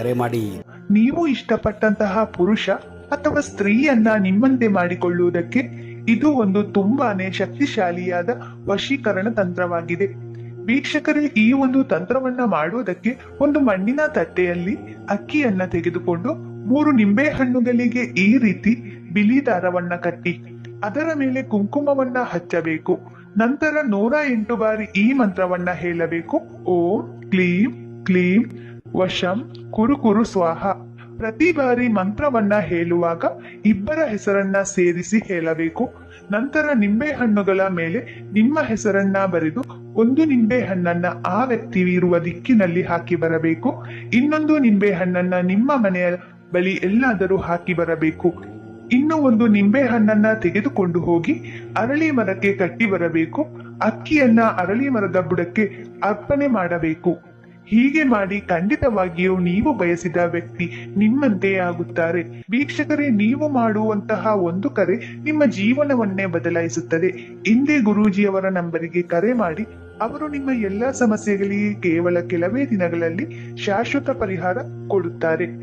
ಕರೆ ಮಾಡಿ. ನೀವು ಇಷ್ಟಪಟ್ಟಂತಹ ಪುರುಷ ಅಥವಾ ಸ್ತ್ರೀಯನ್ನ ನಿಮ್ಮಂತೆ ಮಾಡಿಕೊಳ್ಳುವುದಕ್ಕೆ ಇದು ಒಂದು ತುಂಬಾನೇ ಶಕ್ತಿಶಾಲಿಯಾದ ವಶೀಕರಣ ತಂತ್ರವಾಗಿದೆ. ವೀಕ್ಷಕರೇ, ಈ ಒಂದು ತಂತ್ರವನ್ನ ಮಾಡುವುದಕ್ಕೆ ಒಂದು ಮಣ್ಣಿನ ತಟ್ಟೆಯಲ್ಲಿ ಅಕ್ಕಿಯನ್ನ ತೆಗೆದುಕೊಂಡು ಮೂರು ನಿಂಬೆ ಹಣ್ಣುಗಳಿಗೆ ಈ ರೀತಿ ಬಿಳಿ ದಾರವನ್ನ ಕಟ್ಟಿ, ಅದರ ಮೇಲೆ ಕುಂಕುಮವನ್ನ ಹಚ್ಚಬೇಕು. ನಂತರ ನೂರ ಎಂಟು ಬಾರಿ ಈ ಮಂತ್ರವನ್ನ ಹೇಳಬೇಕು. ಓಂ, ಕ್ಲೀಂ ಕ್ಲೀಂ. ವಶಂ ಕುರು ಕುರು ಸ್ವಾಹ. ಪ್ರತಿ ಬಾರಿ ಮಂತ್ರವನ್ನ ಹೇಳುವಾಗ ಇಬ್ಬರ ಹೆಸರನ್ನ ಸೇರಿಸಿ ಹೇಳಬೇಕು. ನಂತರ ನಿಂಬೆ ಹಣ್ಣುಗಳ ಮೇಲೆ ನಿಮ್ಮ ಹೆಸರನ್ನ ಬರೆದು ಒಂದು ನಿಂಬೆ ಹಣ್ಣನ್ನ ಆ ವ್ಯಕ್ತಿ ಇರುವ ದಿಕ್ಕಿನಲ್ಲಿ ಹಾಕಿ ಬರಬೇಕು. ಇನ್ನೊಂದು ನಿಂಬೆ ಹಣ್ಣನ್ನ ನಿಮ್ಮ ಮನೆಯ ಬಳಿ ಎಲ್ಲಾದರೂ ಹಾಕಿ ಬರಬೇಕು. ಇನ್ನು ಒಂದು ನಿಂಬೆ ಹಣ್ಣನ್ನ ತೆಗೆದುಕೊಂಡು ಹೋಗಿ ಅರಳಿ ಮರಕ್ಕೆ ಕಟ್ಟಿ ಬರಬೇಕು. ಅಕ್ಕಿಯನ್ನ ಅರಳಿ ಮರದ ಬುಡಕ್ಕೆ ಅರ್ಪಣೆ ಮಾಡಬೇಕು. ಹೀಗೆ ಮಾಡಿ ಖಂಡಿತವಾಗಿಯೂ ನೀವು ಬಯಸಿದ ವ್ಯಕ್ತಿ ನಿಮ್ಮಂತೆ ಆಗುತ್ತಾರೆ. ವೀಕ್ಷಕರೇ, ನೀವು ಮಾಡುವಂತಹ ಒಂದು ಕರೆ ನಿಮ್ಮ ಜೀವನವನ್ನೇ ಬದಲಾಯಿಸುತ್ತದೆ. ಹಿಂದೆ ಗುರೂಜಿಯವರ ನಂಬರಿಗೆ ಕರೆ ಮಾಡಿ, ಅವರು ನಿಮ್ಮ ಎಲ್ಲಾ ಸಮಸ್ಯೆಗಳಿಗೆ ಕೇವಲ ಕೆಲವೇ ದಿನಗಳಲ್ಲಿ ಶಾಶ್ವತ ಪರಿಹಾರ ಕೊಡುತ್ತಾರೆ.